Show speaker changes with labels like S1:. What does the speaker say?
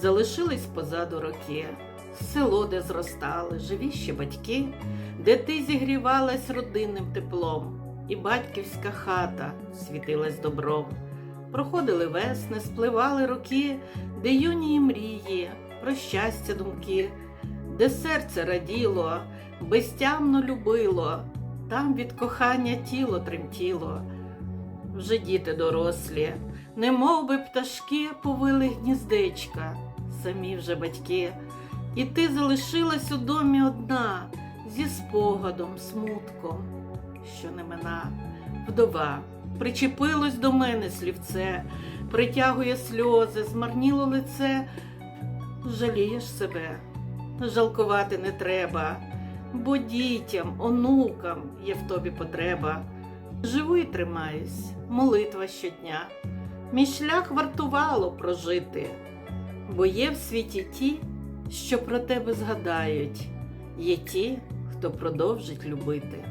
S1: залишились позаду роки, село, де зростали, живі ще батьки, де ти зігрівалась родинним теплом, і батьківська хата світилась добром. Проходили весни, спливали роки, де юні мрії, про щастя думки, де серце раділо, безтямно любило, там від кохання тіло тремтіло. Вже діти дорослі, немов би пташки повили гніздечка, самі вже батьки, і ти залишилась у домі одна, зі спогадом, смутком, що не мина, вдова. Причепилось до мене слівце, притягує сльози, змарніло лице. Жалієш себе, жалкувати не треба, бо дітям, онукам є в тобі потреба. Живу і тримаюсь, молитва щодня. Мій шлях вартувало прожити, бо є в світі ті, що про тебе згадають, є ті, хто продовжить любити.